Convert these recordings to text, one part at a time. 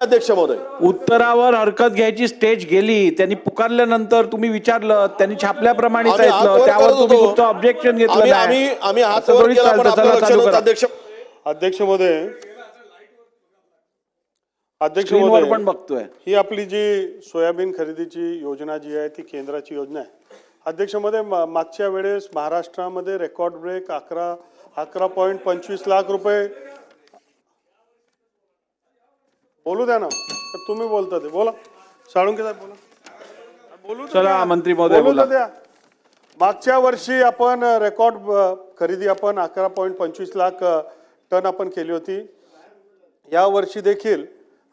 अध्यक्ष महोदय उत्तरावर हरकत घ्यायची स्टेज गेली त्यांनी पुकारल्यानंतर तुम्ही विचारलं त्यांनी छापल्याप्रमाणे त्यावर तुम्ही. तुमचं ऑब्जेक्शन घेतलं आम्ही. आम्ही हात वर केला पण. आपलं लक्ष नव्हतं. अध्यक्ष अध्यक्ष महोदय अध्यक्ष महोदय पण बघतोय ही आपली जी सोयाबीन खरेदीची योजना जी आहे ती केंद्राची योजना आहे अध्यक्ष महोदय मागच्या वेळेस महाराष्ट्रामध्ये रेकॉर्ड ब्रेक अकरा अकरा पॉईंट पंचवीस लाख रुपये बोलू द्या ना. तुम्ही बोलता ते. बोला. साळुंके साहेब बोला. बोलू तर चला, द्या. मंत्री महोदय, बोलू तर बोला. द्या. मागच्या वर्षी आपण रेकॉर्ड खरेदी आपण अकरा पॉईंट पंचवीस लाख अ, टन आपण केली होती. या वर्षी देखील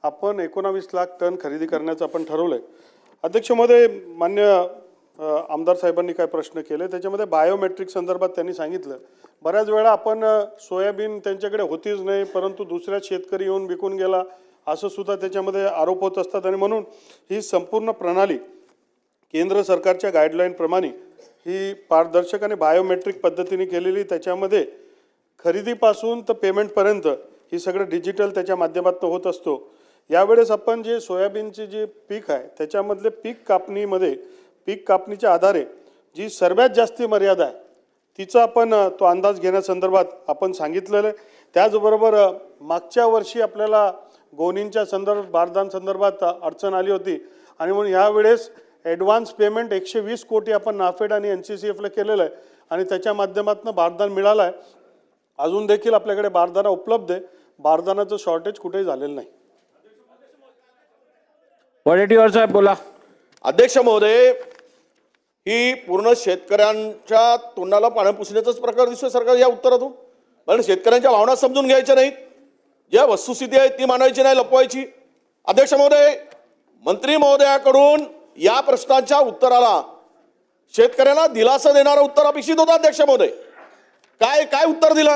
आपण एकोणावीस लाख टन खरेदी करण्याचं आपण ठरवलंय. अध्यक्ष महोदय मान्य अ, आमदार साहेबांनी काय प्रश्न केले? त्याच्यामध्ये बायोमेट्रिक संदर्भात त्यांनी सांगितलं. बऱ्याच वेळा आपण अ, सोयाबीन त्यांच्याकडे होतीच नाही परंतु दुसऱ्या शेतकरी येऊन विकून गेला. असं सुद्धा त्याच्यामध्ये आरोप होत असतात. आणि म्हणून ही संपूर्ण प्रणाली केंद्र सरकारच्या गाईडलाईनप्रमाणे ही पारदर्शक आणि बायोमेट्रिक पद्धतीने केलेली त्याच्यामध्ये खरेदीपासून तर पेमेंटपर्यंत ही सगळं डिजिटल त्याच्या माध्यमातून होत असतो. यावेळेस आपण जे सोयाबीनचे जे पीक आहे त्याच्यामधले पीक कापणीमध्ये पीक कापणीच्या आधारे जी सर्वात जास्त मर्यादा आहे तिचा आपण तो अंदाज घेण्यासंदर्भात आपण सांगितलेलं आहे. त्याचबरोबर मागच्या वर्षी आपल्याला बारदान संदर्भात अडचण आली होती. आणि म्हणून यावेळेस ॲडव्हान्स पेमेंट एकशे वीस कोटी आपण नाफेड आणि एन सी सी एफला केलेलं आहे. आणि त्याच्या माध्यमातून बारदान मिळालं आहे अजून देखील आपल्याकडे बारदाना उपलब्ध आहे. बारदानाचं शॉर्टेज कुठेही झालेलं नाही. वडेट्टीवार साहेब बोला. अध्यक्ष महोदय ही पूर्ण शेतकऱ्यांच्या तोंडाला पाणी पुसण्याचाच प्रकार दिसतोय सरकार या उत्तरातून. कारण शेतकऱ्यांच्या भावना समजून घ्यायच्या नाहीत. ज्या वस्तुस्थिती आहे ती मांडायची नाही लपवायची. अध्यक्ष महोदय मंत्री महोदयाकडून या प्रश्नाच्या उत्तराला शेतकऱ्यांना दिलासा देणारं उत्तर अपेक्षित होतं अध्यक्ष महोदय. काय काय उत्तर दिलं?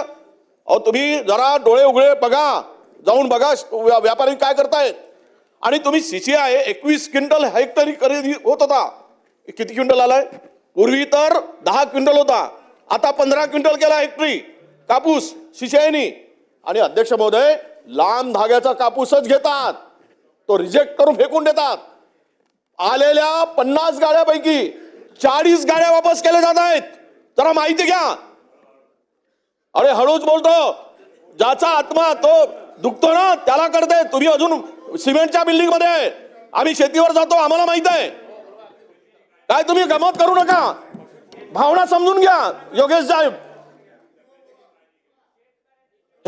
अहो तुम्ही जरा डोळे उघडे बघा जाऊन बघा व्या- व्यापारी काय करतायत. आणि तुम्ही सीसीआय एकवीस क्विंटल हेक्टरी खरेदी होत होता. किती क्विंटल आलाय? पूर्वी तर दहा क्विंटल होता. आता पंधरा क्विंटल केला हेक्टरी. कापूस सीसीआयनी आणि अध्यक्ष महोदय लांब धाग्याचा कापूसच घेतात. तो रिजेक्ट करून फेकून देतात. आलेल्या पन्नास गाड्यापैकी चाळीस गाड्या वापस केल्या जात आहेत. जरा माहिती घ्या. अरे हळूच बोलतो. ज्याचा आत्मा तो दुखतो ना त्याला कळते तुम्ही अजून सिमेंटच्या बिल्डिंगमध्ये आहे. आम्ही शेतीवर जातो आम्हाला माहीत आहे. काय तुम्ही गमत करू नका. भावना समजून घ्या योगेश साहेब.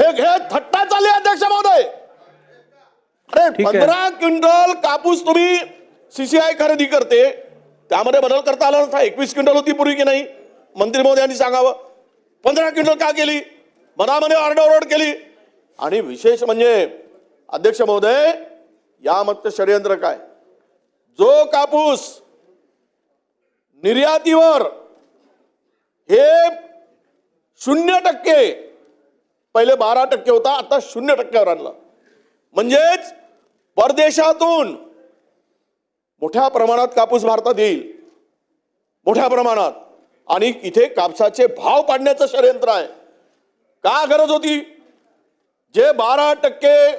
हे हे थट्टा चालली अध्यक्ष महोदय. अरे. पंधरा क्विंटल कापूस तुम्ही सीसीआय खरेदी करते. त्यामध्ये बदल करता आला नसता. एकवीस क्विंटल होती पूर्वी की नाही? मंत्री महोदयांनी सांगावं. पंधरा क्विंटल का केली? मनामध्ये आरडाओरड केली. आणि विशेष म्हणजे अध्यक्ष महोदय यामध्ये षडयंत्र काय? जो कापूस निर्यातीवर हे शून्य टक्के पहिले बारा टक्के होता आता शून्य टक्क्यावर आणला. म्हणजेच परदेशातून मोठ्या प्रमाणात कापूस भारतात येईल. मोठ्या प्रमाणात. आणि इथे कापसाचे भाव पाडण्याचं षडयंत्र आहे. का गरज होती? जे बारा टक्के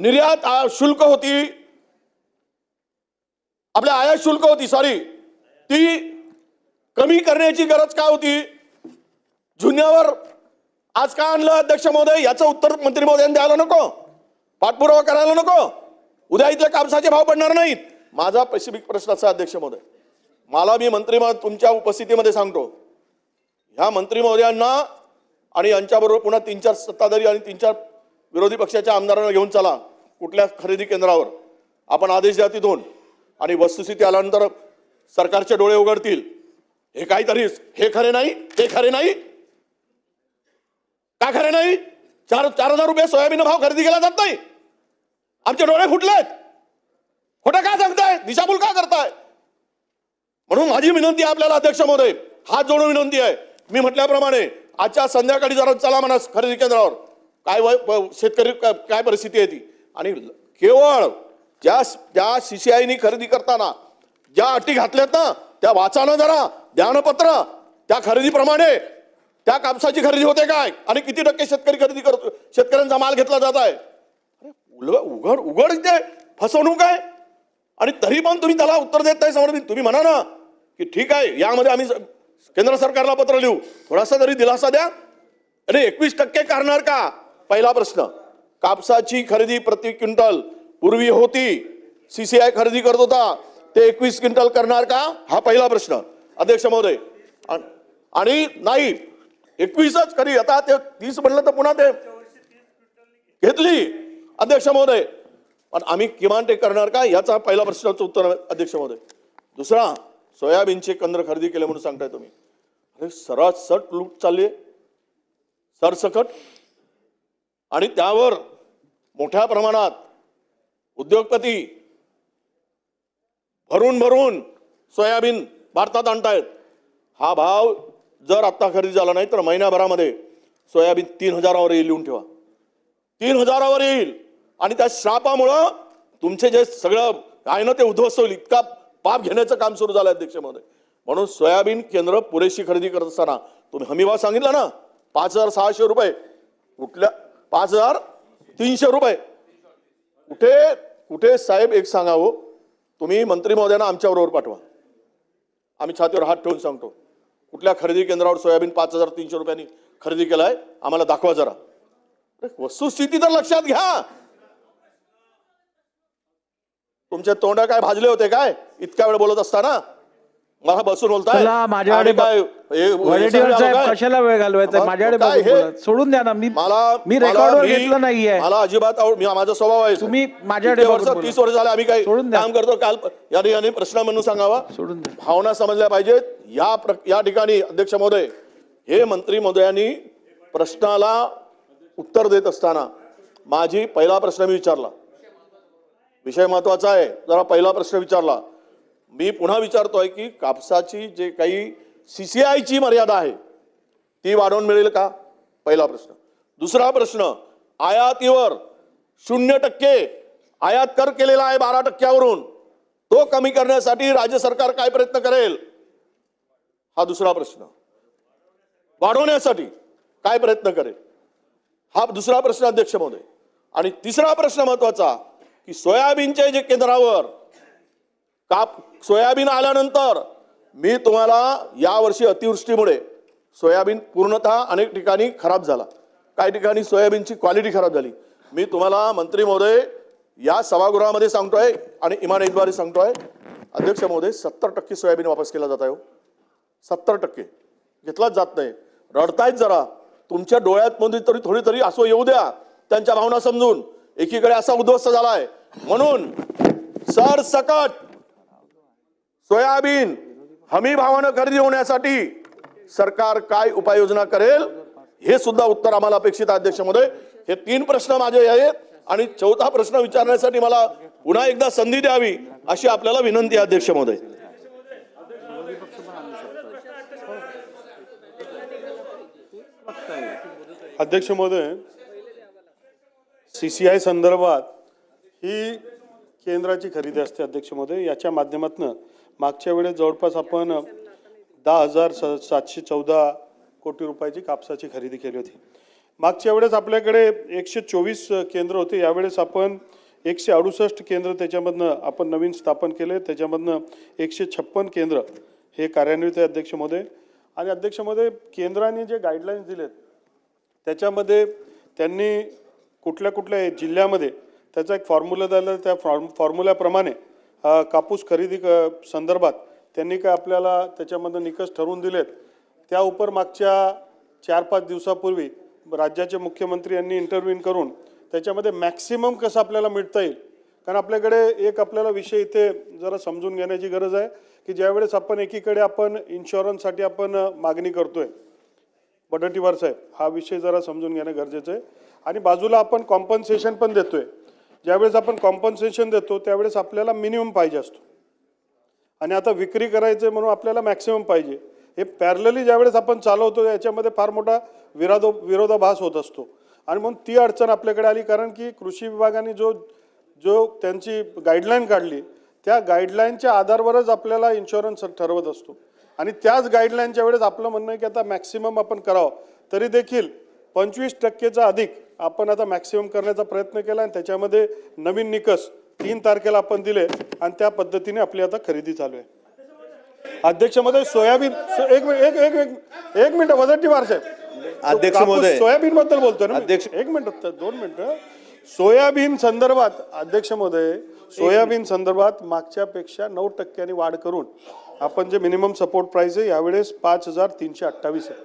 निर्यात शुल्क होती आपल्या आयात शुल्क होती सॉरी ती कमी करण्याची गरज काय होती? जुन्यावर आज का आणलं अध्यक्ष महोदय? याचं उत्तर मंत्री महोदयांनी द्यायला नको. पाठपुरावा करायला नको. उद्या इथल्या कापसाचे भाव पडणार नाहीत. माझा स्पेसिफिक प्रश्न असा अध्यक्ष महोदय. मला मी मंत्री तुमच्या उपस्थितीमध्ये सांगतो. ह्या मंत्री महोदयांना आणि यांच्याबरोबर पुन्हा तीन चार सत्ताधारी आणि तीन चार विरोधी पक्षाच्या आमदारांना घेऊन चला. कुठल्या खरेदी केंद्रावर. आपण आदेश द्या तिथून. आणि वस्तुस्थिती आल्यानंतर सरकारचे डोळे उघडतील. हे काहीतरी हे खरे नाही हे खरे नाही का खरं नाही? चार चार हजार रुपये सोयाबीन भाव खरेदी केला जात नाही. आमचे डोळे फुटलेत. खोटं का सांगताय? दिशाभूल का करताय? म्हणून माझी विनंती आहे आपल्याला अध्यक्ष महोदय. हात जोडून विनंती आहे. मी म्हटल्याप्रमाणे आजच्या संध्याकाळी जरा चला म्हणा खरेदी केंद्रावर. काय वय- शेतकरी काय परिस्थिती आहे ती? आणि केवळ ज्या ज्या सीसीआयनी खरेदी करताना ज्या अटी घातल्यात ना त्या वाचानं जरा ध्यानपत्र त्या खरेदीप्रमाणे त्या कापसाची खरेदी होते काय? आणि किती टक्के शेतकरी खरेदी करतो शेतकऱ्यांचा माल घेतला जात आहे? उलग उघड उघड ते फसवणूक आहे. आणि तरी पण तुम्ही त्याला उत्तर देत नाही समोर तुम्ही म्हणा ना की ठीक आहे यामध्ये आम्ही केंद्र सरकारला पत्र लिहू. थोडासा तरी दिलासा द्या. अरे एकवीस टक्के करणार का? पहिला प्रश्न. कापसाची खरेदी प्रति क्विंटल पूर्वी होती. सीसीआय खरेदी करत होता. ते एकवीस क्विंटल करणार का? हा पहिला प्रश्न. अध्यक्ष महोदय आणि नाही एकवीसच. खरी. आता ते तीस म्हणलं तर पुन्हा ते घेतली. अध्यक्ष महोदय. पण आम्ही किमान ते करणार का? याचा पहिला प्रश्नाचं उत्तर अध्यक्ष महोदय. दुसरा सोयाबीनचे कंद्र खरेदी केले म्हणून सांगताय तुम्ही. अरे सरासट लूट चालली सरसकट. आणि त्यावर मोठ्या प्रमाणात उद्योगपती भरून भरून सोयाबीन भारतात आणतायत. हा भाव जर आत्ता खरेदी झाला नाही तर महिन्याभरामध्ये सोयाबीन तीन हजारावर येईल लिहून ठेवा. तीन हजारावर येईल. आणि त्या श्रापामुळं तुमचे जे सगळं आहे ना ते उद्ध्वस्त होईल. इतका पाप घेण्याचं काम सुरू झालं अध्यक्ष महोदय म्हणून सोयाबीन केंद्र पुरेशी खरेदी करत असताना तुम्ही हमीभाव सांगितला ना पाच हजार सहाशे रुपये. कुठल्या? पाच हजार तीनशे रुपये. कुठे कुठे साहेब एक सांगावं? तुम्ही मंत्री महोदयांना आमच्याबरोबर पाठवा. आम्ही छातीवर हात ठेवून सांगतो. कुठल्या खरेदी केंद्रावर सोयाबीन पाच हजार तीनशे रुपयांनी खरेदी केलाय? आम्हाला दाखवा जरा. वस्तुस्थिती तर लक्षात घ्या. तुमचे तोंड काय भाजले होते काय? इतक्या वेळ बोलत असताना? मला बसून बोलताय. माझ्याकडे काय? कशाला वेळ घालवायचा? माझ्याकडे. सोडून द्या ना मी मला मी रेकॉर्डवर मी- घेतलं नाहीये. मला अजिबात आवड मी माझा स्वभाव आहे. तुम्ही माझ्याकडे इतके वर्ष. तीस वर्ष झाले आम्ही काही. काम करतो काल याने याने प्रश्न म्हणून सांगावा. सोडून भावना समजल्या पाहिजेत. या प्र या ठिकाणी अध्यक्ष महोदय हे मंत्री महोदयांनी प्रश्नाला उत्तर देत असताना माझी पहिला प्रश्न मी विचारला. विषय महत्त्वाचा आहे. जरा पहिला प्रश्न विचारला. मी पुन्हा विचारतोय की कापसाची जे काही सी सी आयची मर्यादा आहे ती वाढवून मिळेल का? पहिला प्रश्न. दुसरा प्रश्न आयातीवर शून्य टक्के आयात कर केलेला आहे बारा टक्क्यावरून. तो कमी करण्यासाठी राज्य सरकार काय प्रयत्न करेल? हा दुसरा प्रश्न. वाढवण्यासाठी काय प्रयत्न करेल? हा दुसरा प्रश्न अध्यक्ष महोदय. आणि तिसरा प्रश्न महत्त्वाचा की सोयाबीनच्या जे केंद्रावर काप सोयाबीन आल्यानंतर मी तुम्हाला यावर्षी अतिवृष्टीमुळे सोयाबीन पूर्णतः अनेक ठिकाणी खराब झाला. काही ठिकाणी सोयाबीनची क्वालिटी खराब झाली. मी तुम्हाला मंत्री महोदय या सभागृहामध्ये सांगतोय आणि इमानतद्वारे सांगतोय. अध्यक्ष महोदय सत्तर टक्के सोयाबीन वापस केला जात आहे हो. सत्तर टक्के. घेतलाच जात नाही. रडतायत जरा. तुमच्या डोळ्यात मध्ये तरी थोडी तरी असो येऊ द्या. त्यांच्या भावना समजून. एकीकडे असा उद्ध्वस्त झालाय. म्हणून सरसकट सोयाबीन हमी भावानं खरेदी होण्यासाठी सरकार काय उपाययोजना करेल? हे सुद्धा उत्तर आम्हाला अपेक्षित आहे अध्यक्ष महोदय हे तीन प्रश्न माझे आहेत. आणि चौथा प्रश्न विचारण्यासाठी मला पुन्हा एकदा संधी द्यावी अशी आपल्याला विनंती आहे अध्यक्ष महोदय अध्यक्ष महोदय सी सी आय संदर्भात ही केंद्राची खरेदी असते अध्यक्ष महोदय. याच्या माध्यमातून मागच्या वेळेस जवळपास आपण दहा हजार स सातशे चौदा कोटी रुपयाची कापसाची खरेदी केली होती. मागच्या वेळेस आपल्याकडे एकशे चोवीस केंद्र होते. यावेळेस आपण एकशे अडुसष्ट केंद्र त्याच्यामधनं आपण नवीन स्थापन केले. त्याच्यामधनं एकशे छप्पन केंद्र हे कार्यान्वित आहे अध्यक्ष महोदय. आणि अध्यक्षमध्ये केंद्राने जे गाईडलाईन्स दिलेत त्याच्यामध्ये त्यांनी कुठल्या कुठल्या जिल्ह्यामध्ये त्याचा एक फॉर्म्युला दिला त्या फॉर्म फॉर्म्युल्याप्रमाणे कापूस खरेदी क संदर्भात त्यांनी काय आपल्याला त्याच्यामध्ये निकष ठरवून दिलेत. त्या उपर मागच्या चार पाच दिवसापूर्वी राज्याचे मुख्यमंत्री यांनी इंटरव्ह्यून करून त्याच्यामध्ये मॅक्सिमम कसं आपल्याला मिळता येईल? कारण आपल्याकडे एक आपल्याला विषय इथे जरा समजून घेण्याची गरज आहे. की ज्यावेळेस आपण एकीकडे आपण इन्शुरन्ससाठी आपण मागणी करतोय बटटीवार साहेब हा विषय जरा समजून घेणं गरजेचं आहे. आणि बाजूला आपण कॉम्पन्सेशन पण देतोय. ज्यावेळेस आपण कॉम्पन्सेशन देतो त्यावेळेस आपल्याला मिनिमम पाहिजे असतो. आणि आता विक्री करायचे म्हणून आपल्याला मॅक्सिमम पाहिजे. हे पॅरलली ज्यावेळेस आपण चालवतो याच्यामध्ये फार मोठा विरादो विरोधाभास होत असतो. आणि म्हणून ती अडचण आपल्याकडे आली कारण की कृषी विभागाने जो जो त्यांची गाईडलाईन काढली त्या गाईडलाईनच्या आधारावरच आपल्याला इन्शुरन्स ठरवत असतो आणि त्याच गाईडलाईनच्या वेळेस आपलं म्हणणं आहे की आता मॅक्सिमम आपण करावं तरी देखील पंचवीस टक्केचा अधिक आपण आता मॅक्सिमम करण्याचा प्रयत्न केला आणि त्याच्यामध्ये नवीन निकष तीन तारखेला आपण दिले आणि त्या पद्धतीने आपली आता खरेदी चालू आहे अध्यक्ष महोदय सोयाबीन एक मिनिट एक एक एक एक मिनिट वजटी वार साहेब अध्यक्ष महोदय. सोयाबीन बद्दल बोलतोय ना. अध्यक्ष- एक मिनिट दोन मिनिटं सोयाबीन संदर्भात अध्यक्ष महोदय सोयाबीन संदर्भात मागच्या पेक्षा नऊ टक्क्यांनी वाढ करून आपण जे मिनिमम सपोर्ट प्राइस आहे यावेळेस पाच हजार तीनशे अठ्ठावीस आहे.